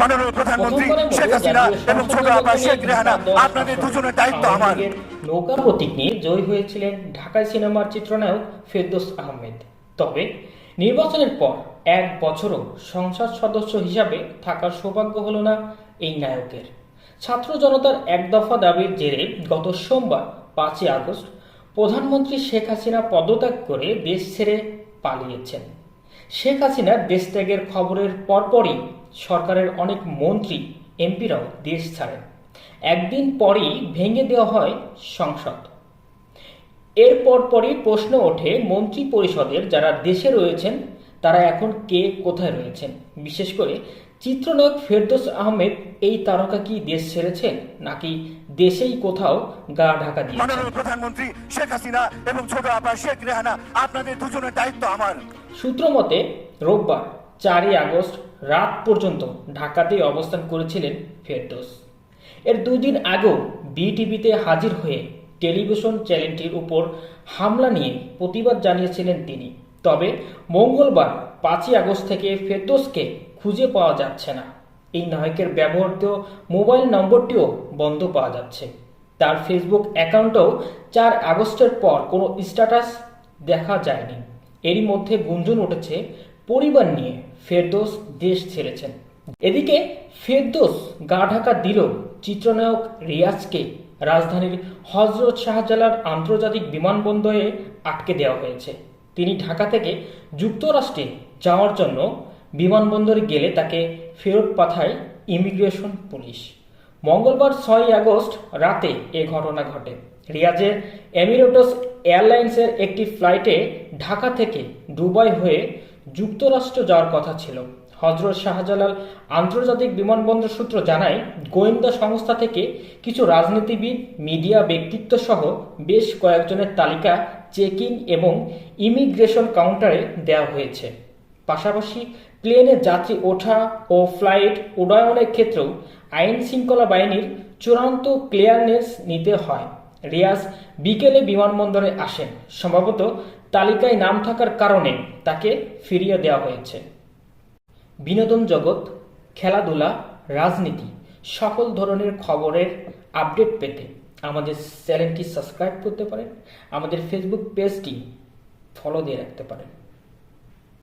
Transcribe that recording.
মাননীয় প্রধানমন্ত্রী শেখ হাসিনা এবং ছোট আপা শেখ রেহানা আপনাদের দুজনের দায়িত্ব আমার। নৌকা প্রতীক নিয়ে জয়ী হয়েছিলেন ঢাকায় সিনেমার চিত্রনায়ক ফেরদৌস আহমেদ। তবে নির্বাচনের পর এক বছরও সংসদ সদস্য হিসাবে থাকার সৌভাগ্য হলো না এই নায়কের। ছাত্র জনতার এক দফা দাবির জেরে গত সোমবার পাঁচই আগস্ট প্রধানমন্ত্রী শেখ হাসিনা পদত্যাগ করে দেশ ছেড়ে পালিয়েছেন। শেখ হাসিনার দেশত্যাগের খবরের পরপরই সরকারের অনেক মন্ত্রী, এমপিরাও দেশ ছাড়েন। একদিন পরই ভেঙে দেওয়া হয় সংসদ। এর পরপরই প্রশ্ন ওঠে মন্ত্রী পরিষদের যারা দেশে রয়েছেন, তারা এখন কে কোথায় রয়েছেন? বিশেষ করে চিত্রনায়ক ফেরদৌস আহমেদ এই তারকা কি দেশ ছেড়েছেন নাকি দেশেই কোথাও গা ঢাকা দিয়ে মাননীয় প্রধানমন্ত্রী শেখ হাসিনা এবং ছোট আপা শেখ রেহানা আপনাদের দুজনের দায়িত্ব আমার। সূত্র মতে রোববার চারই আগস্ট রাত পর্যন্ত ঢাকাতেই অবস্থান করেছিলেন ফেরদৌস। এর দুদিন আগেও বিটিভিতে হাজির হয়ে টেলিভিশন চ্যানেলটির উপর হামলা নিয়ে প্রতিবাদ জানিয়েছিলেন তিনি। তবে মঙ্গলবার পাঁচই আগস্ট থেকে ফেরদৌসকে খুঁজে পাওয়া যাচ্ছে না। এই নায়কের ব্যবহৃত মোবাইল নম্বরটিও বন্ধ পাওয়া যাচ্ছে। তার ফেসবুক অ্যাকাউন্টেও চার আগস্টের পর কোনো স্ট্যাটাস দেখা যায়নি। এরই মধ্যে গুঞ্জন উঠেছে, পরিবার নিয়ে ফেরদোস দেশ ছেড়েছেন। এদিকে ফেরদোস গা ঢাকা দিল চিত্রনায়ক রিয়াজকে। রাজধানীর হজরত শাহজালাল আন্তর্জাতিক বিমানবন্দরে আটকে দেওয়া হয়েছে। তিনি ঢাকা থেকে যুক্তরাষ্ট্রে যাওয়ার জন্য বিমানবন্দরে গেলে তাকে ফেরত পাঠায় ইমিগ্রেশন পুলিশ। মঙ্গলবার ছয়ই আগস্ট রাতে এ ঘটনা ঘটে। রিয়াজের এমিরেটস এয়ারলাইন্সের একটি ফ্লাইটে ঢাকা থেকে দুবাই হয়ে যুক্তরাষ্ট্র যাওয়ার কথা ছিল। হজরত শাহজালাল আন্তর্জাতিক বিমানবন্দর সূত্র জানায়, গোয়েন্দা সংস্থা থেকে কিছু রাজনীতিবিদ, মিডিয়া ব্যক্তিত্ব সহ বেশ কয়েকজনের তালিকা, চেকিং এবং ইমিগ্রেশন কাউন্টারে দেওয়া হয়েছে। পাশাপাশি প্লেনে যাত্রী ওঠা ও ফ্লাইট উড্ডয়নের ক্ষেত্রেও আইন শৃঙ্খলা বাহিনীর চূড়ান্ত ক্লিয়ারনেস নিতে হয়। রিয়াজ বিকেলে বিমানবন্দরে আসেন। সম্ভবত তালিকায় নাম থাকার কারণে তাকে ফিরিয়ে দেওয়া হয়েছে। বিনোদন জগৎ, খেলাধুলা, রাজনীতি সকল ধরনের খবরের আপডেট পেতে আমাদের চ্যানেলটি সাবস্ক্রাইব করতে পারেন। আমাদের ফেসবুক পেজটি ফলো দিয়ে রাখতে পারেন।